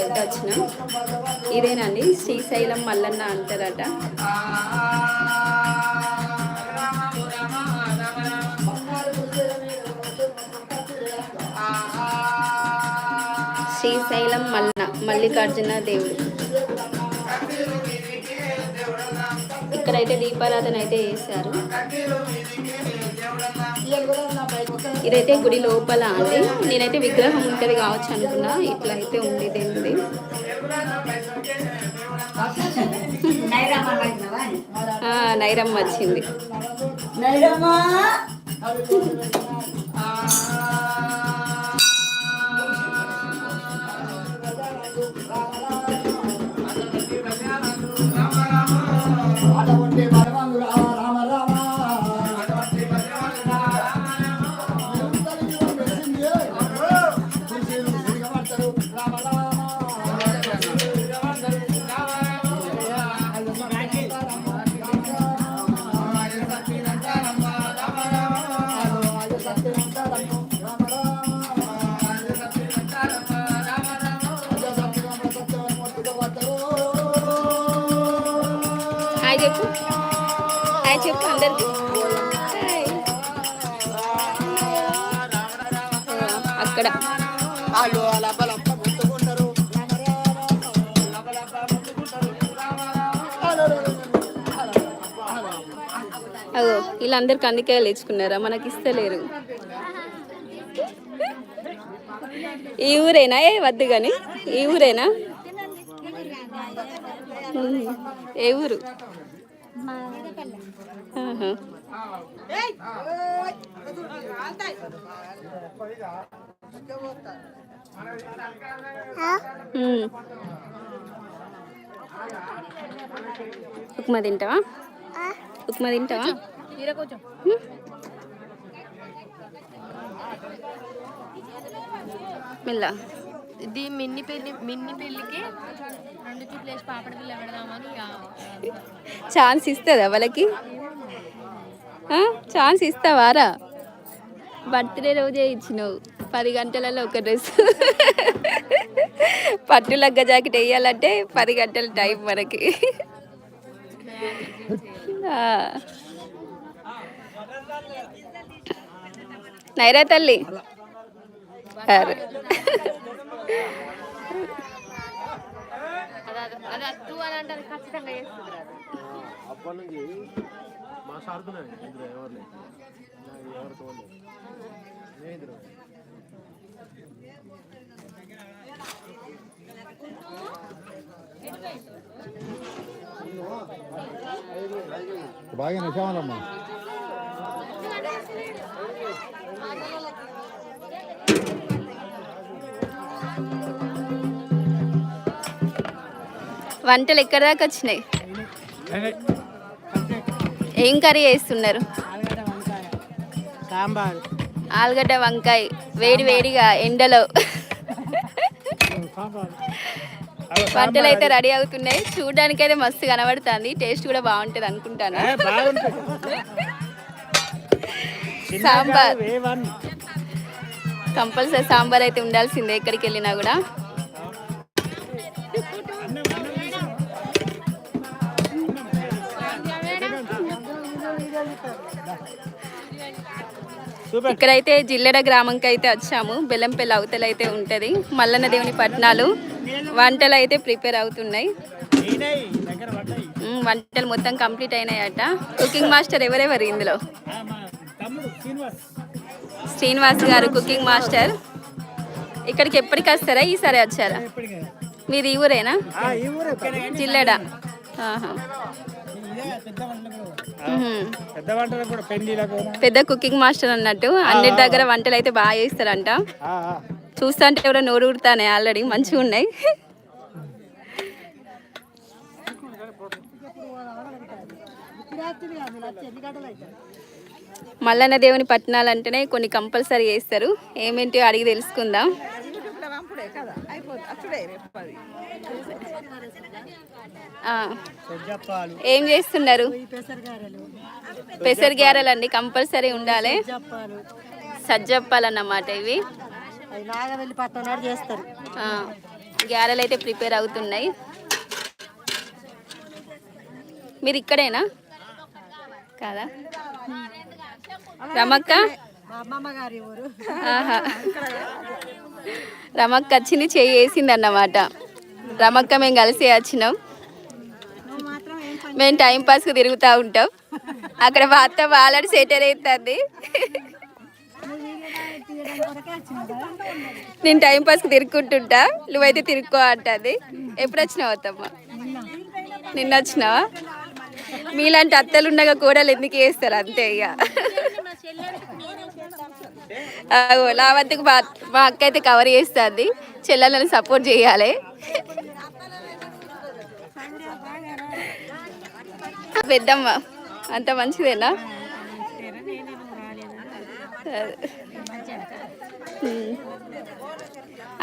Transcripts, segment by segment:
దగ్గరికి వచ్చిన ఇదేనండి శ్రీశైలం మల్లన్న అంటారట. శ్రీశైలం మల్లన మల్లికార్జున దేవుడు. ఇక్కడైతే దీపారాధన అయితే చేశారు. ఇదైతే గుడి లోపల అండి. నేనైతే విగ్రహం ఉంటుంది కావచ్చు అనుకున్నా. ఇట్లా అయితే ఉంది. దేవుడి ఆ, నైరమ్మ వచ్చింది. నైరమ్మా! అక్కడ వాళ్ళు లబ్బలబ్బ ముట్టుకుంటారు అగో వీళ్ళందరికి అందుకే లేచుకున్నారా మనకి ఇస్తలేరు ఈ ఊరేనా ఏ వద్దు కానీ ఈ ఊరేనా ఏ ఊరు ఆహా. ఉప్మా తింటావా? ఉప్మా తింటావా. మెల్ల. ఇది మిన్ని పెళ్ళి మిన్ని పెళ్ళికి రెండు చూపులేసి పాపడ పిల్ల పెడదామని ఛాన్స్ ఇస్తుందా వాళ్ళకి? ఆ? ఛాన్స్ ఇస్తావారా? బర్త్డే రోజే ఇచ్చినావు. పది గంటలలో ఒక డ్రెస్. పట్టు లగ్గ జాకెట్ వేయాలంటే పది గంటల టైం మనకి. నైరా తల్లి. అరే. అది అని అంటే ఖచ్చితంగా చేస్తుంది మా సార్కునే ఇందులో ఎవరు లేదు నాకు ఎవరితో లేదు స్నేహితుడు. బాగా నిజామమ్మా వంటలు ఎక్కడి దాకా వచ్చినాయి? ఏం కర్రీ చేస్తున్నారు? సాంబార్. ఆలుగడ్డ వంకాయ. వేడి వేడిగా ఎండలో. వంటలు అయితే రెడీ అవుతున్నాయి. చూడడానికి అయితే మస్తు కనబడుతుంది. టేస్ట్ కూడా బాగుంటుంది అనుకుంటాను. సాంబార్. కంపల్సరీ సాంబార్ అయితే ఉండాల్సిందే ఎక్కడికి వెళ్ళినా కూడా. ఇక్కడైతే జిల్లెడ గ్రామంకి అయితే వచ్చాము. బెల్లంపల్లి అవతల అయితే ఉంటుంది. మల్లన్న దేవుని పట్నాలు వంటలు అయితే ప్రిపేర్ అవుతున్నాయి. వంటలు మొత్తం కంప్లీట్ అయినాయట. కుకింగ్ మాస్టర్ ఎవరెవరు ఇందులో? శ్రీనివాస్. గారు కుకింగ్ మాస్టర్. ఇక్కడికి ఎప్పటికి వస్తారా? ఈసారి వచ్చారా? మీది ఈ ఊరేనా? జిల్లెడ. ఆహా. పెద్ద వంటలు కూడా. పెళ్ళిలకు పెద్ద కుకింగ్ మాస్టర్ అన్నట్టు అన్నిటి దగ్గర వంటలు అయితే బాగా చేస్తారంట. చూస్తా అంటే ఎవరో నోరు ఊరుతానే ఆల్రెడీ మంచిగా ఉన్నాయి. మల్లన్న దేవుని పట్టణాలు అంటేనే కొన్ని కంపల్సరీ చేస్తారు. ఏమేంటి అడిగి తెలుసుకుందాం. ఆ, చెప్పాలి ఏం చేస్తున్నారు? పెసర గ్యారెలు అండి కంపల్సరీ ఉండాలి. సజ్జప్పాలన్నమాట ఇవి. నాగవెల్లి పట్టణాడు చేస్తారు. ఆ, గ్యారెలు అయితే ప్రిపేర్ అవుతున్నాయి. మీరు ఇక్కడేనా? కాదా? రమక్క? మా అమ్మమ్మ గారి ఊరు. ఆహా. రమక్క వచ్చింది చేయి వేసింది అన్నమాట రమక్క మేము కలిసి వచ్చినాం. మేము టైం పాస్కి తిరుగుతూ ఉంటాం. అక్కడ మా అత్త వాళ్ళని సెటర్ అవుతుంది నేను టైం పాస్కి తిరుక్కుంటుంటా నువ్వైతే తిరుక్కో అంటుంది. ఎప్పుడు వచ్చినావు అత్తమ్మ? నిన్న వచ్చినావా? మీలాంటి అత్తలు ఉండగా కూడలు ఎందుకు వేస్తారు అంతే ఇక. లావంతికి మా మా అక్క అయితే కవర్ చేస్తుంది చెల్లెలను సపోర్ట్ చేయాలి. పెద్దమ్మ అంత మంచిదేనా?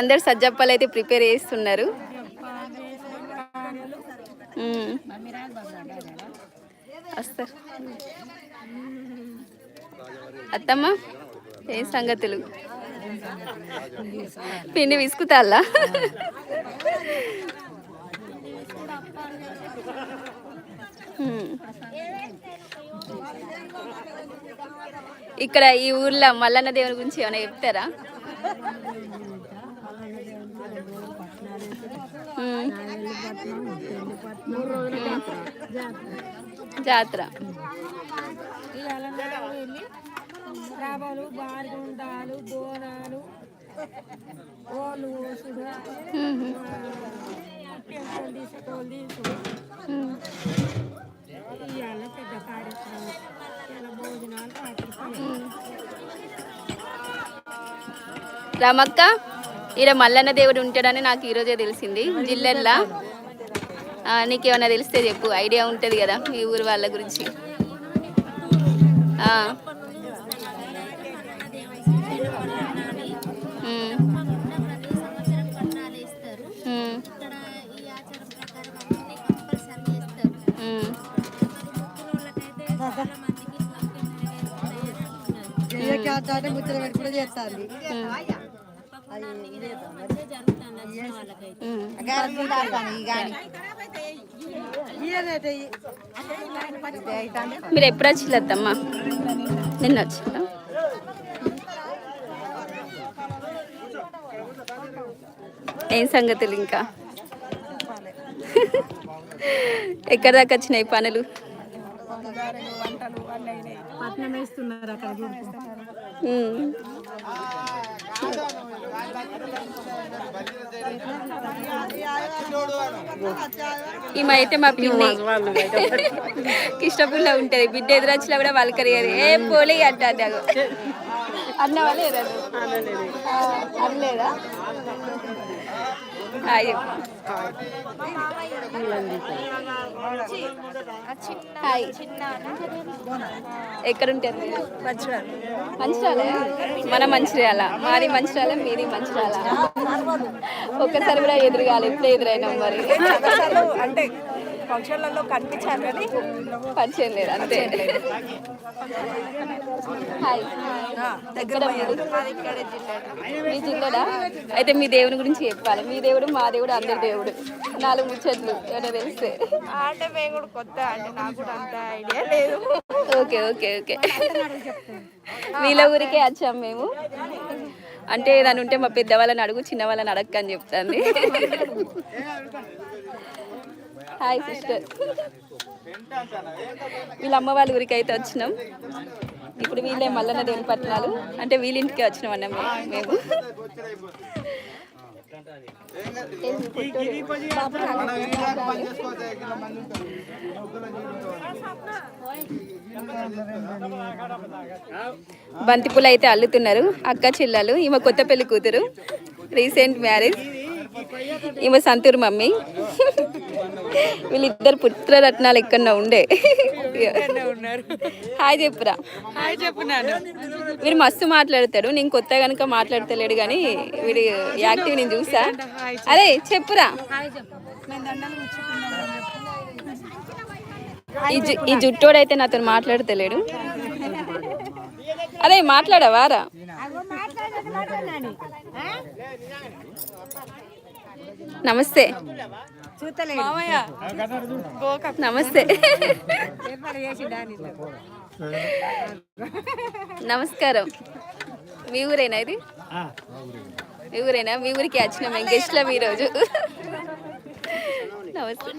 అందరు సజ్జప్పలు అయితే ప్రిపేర్ చేస్తున్నారు. వస్తారు. అత్తమ్మ? ఏం సంగతులు? పిండి విసుకుతాలా ఇక్కడ ఈ ఊర్లో మల్లన్న దేవుని గురించి ఏమైనా చెప్తారా? జాతర. రాబాలు బారుగుండాలు బోనాలు ఓలు ఓసుడు ఇవాళ పెద్ద కార్యక్రమం. ఇలా భోజనాలు రాత్రి పని రమక్క ఈడ మల్లన్న దేవుడు ఉంటాడని నాకు ఈరోజే తెలిసింది. జిల్లెల్లా ఆ, నీకేమైనా తెలిస్తే చెప్పు. ఐడియా ఉంటుంది కదా ఈ ఊరు వాళ్ళ గురించి. ముచ్చట పెట్టి కూడా చేస్తుంది. మీరు ఎప్పుడు వచ్చిల్లత్తమ్మా నిన్న వచ్చిందా ఏం సంగతులు ఇంకా ఎక్కడి దాకా వచ్చినాయి పనులు పట్నం వేస్తున్నారు అక్కడ. ఈమె అయితే మా పిన్ని కిష్టపుల్లో ఉంటది. బిడ్డ ఎదురొచ్చినా కూడా వాళ్ళకరియదు ఏ పోలీ అంటారు అగో అన్నవా లేదా? అనలేదా? అయ్యో హాయ్. ఎక్కడ మంచిర్యాల. మన మంచిర్యాల. మాది మంచిర్యాల మీది మంచిర్యాల. ఒక్కసారి కూడా ఎదురుగాలి ఎప్పుడు ఎదురైనా మరి. అంటే ఫంక్షన్లలో కనిపించారు కానీ పరిచయం లేదు అంతే. హాయ్? మీ జిల్లాడా? అయితే మీ దేవుని గురించి చెప్పాలి. మీ దేవుడు మా దేవుడు అందరి దేవుడు. నాలుగు ముచ్చట్లు ఏమైనా తెలిస్తే. అంటే మేము కూడా కొత్త అంటే నాకు కూడా అంత ఐడియా లేదు. Okay okay okay. వీళ్ళ ఊరికే వచ్చాం మేము. అంటే ఏదైనా ఉంటే మా పెద్ద వాళ్ళని అడుగు చిన్న వాళ్ళని అడగక అని చెప్తాంది. హాయ్ సిస్టర్ వీళ్ళ అమ్మ వాళ్ళ ఊరికి అయితే వచ్చినాం. ఇప్పుడు వీళ్ళే మల్లన్న దేవుని పట్టణాలు. అంటే వీళ్ళింటికి వచ్చినాం అన్న మేము. బంతిపూలు అయితే అల్లుతున్నారు. అక్క చెల్లెలు ఈమె కొత్త పెళ్ళి కూతురు. రీసెంట్ మ్యారేజ్ ఈమె సంతూరు మమ్మీ. వీళ్ళిద్దరు పుత్రరత్నాలు ఎక్కడన్నా ఉండే. హాయ్ చెప్పురా. హాయ్ చెప్పున్నాను వీడు మస్తు మాట్లాడతాడు. నేను కొత్త కనుక మాట్లాడతలేడు కానీ వీడు యాక్టివ్ నేను చూసా. అరే చెప్పురా. ఈ జు ఈ జుట్టోడైతే నాతో మాట్లాడతలేడు. అరే మాట్లాడవారా? నమస్తే. నమస్తే. నమస్కారం. మీ ఊరేనా ఇది? మీ ఊరేనా? మీ ఊరికి వచ్చిన. మేము గెస్ట్లం ఈరోజు నమస్తే.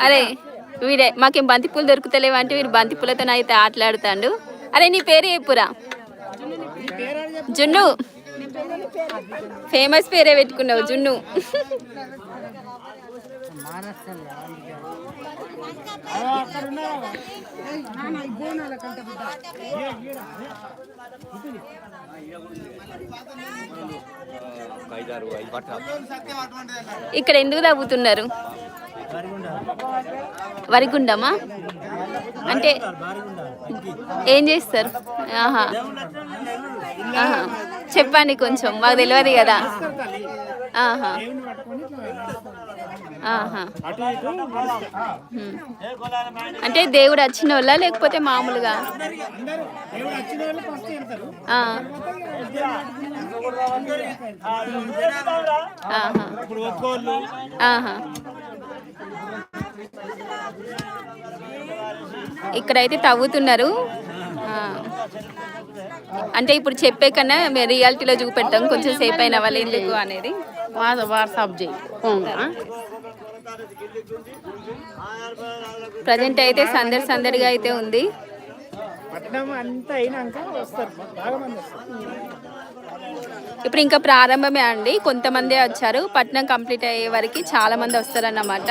అరే వీడే మాకేం బంతిపూలు దొరుకుతలేవు అంటే వీడు బంతిపూలతో అయితే ఆటలాడుతాడు. అరే నీ పేరు చెప్పురా? జున్ను. ఫేమస్ పేరే పెట్టుకున్నావు జున్ను. ఇక్కడ ఎందుకు తవ్వుతున్నారు? వరిగుండమా? అంటే ఏం చేస్తారు? ఆహా. ఆహా. చెప్పండి కొంచెం మాకు తెలియదు కదా. ఆహా. అంటే దేవుడు వచ్చిన వాళ్ళ లేకపోతే మామూలుగా? ఆ. ఆహా. ఆహా. ఇక్కడైతే తవ్వుతున్నారు. అంటే ఇప్పుడు చెప్పే కన్నా మేము రియాలిటీలో చూపెట్టాం. కొంచెం సేపు అయిన వాళ్ళు ఎందుకు అనేది. వాట్సాప్ చేయి ప్రజెంట్ అయితే సందడి సందడిగా అయితే ఉంది. పట్టణం అంతా అయినాక వస్తారు బాగా మంది వస్తారు. ఇప్పుడు ఇంకా ప్రారంభమే అండి. కొంతమందే వచ్చారు. పట్నం కంప్లీట్ అయ్యే వరకు చాలా మంది వస్తారన్నమాట.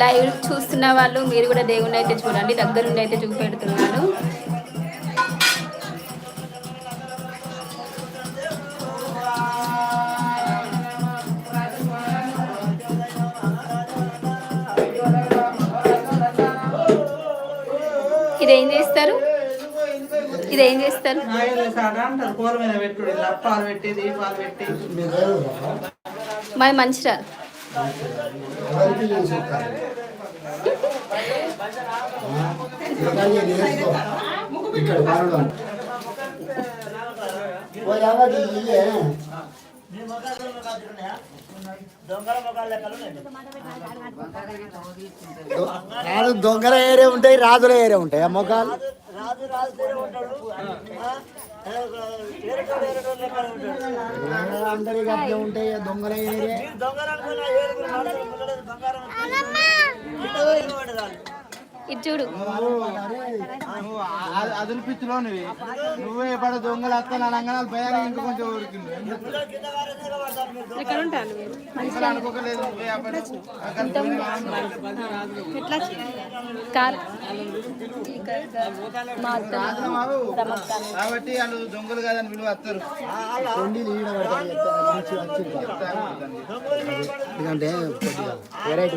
లైవ్ చూస్తున్న వాళ్ళు మీరు కూడా దేవుణ్ణి అయితే చూడండి. దగ్గరుండి అయితే చూపెడుతున్నాను. ఇదేం చేస్తారు? ఇదేం చేస్తారు? అంటారు కూర ఎవరికి ఇక్కడ దొంగల ఏరియా ఉంటాయి రాజుల ఏరియా ఉంటాయి ఆ మొఖాలు అందరికి అట్లే ఉంటాయి దొంగల ఏరియా ఇది చూడు. అదులు పిచ్చిలో నువ్వు? నువ్వే పడ దొంగలు వస్తా అనగానే రంగనాలు భయానికి ఇంకా కొంచెం ఊరికింది అసలు అనుకోకలేదు అనుకోలేదు ఎట్లా కార్ కాబట్టి వాళ్ళు దొంగలు కాదని విలువ వస్తారు ఎందుకంటే వెరైటీ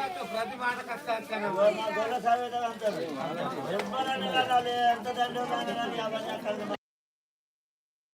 అవన్నీ అక్కడ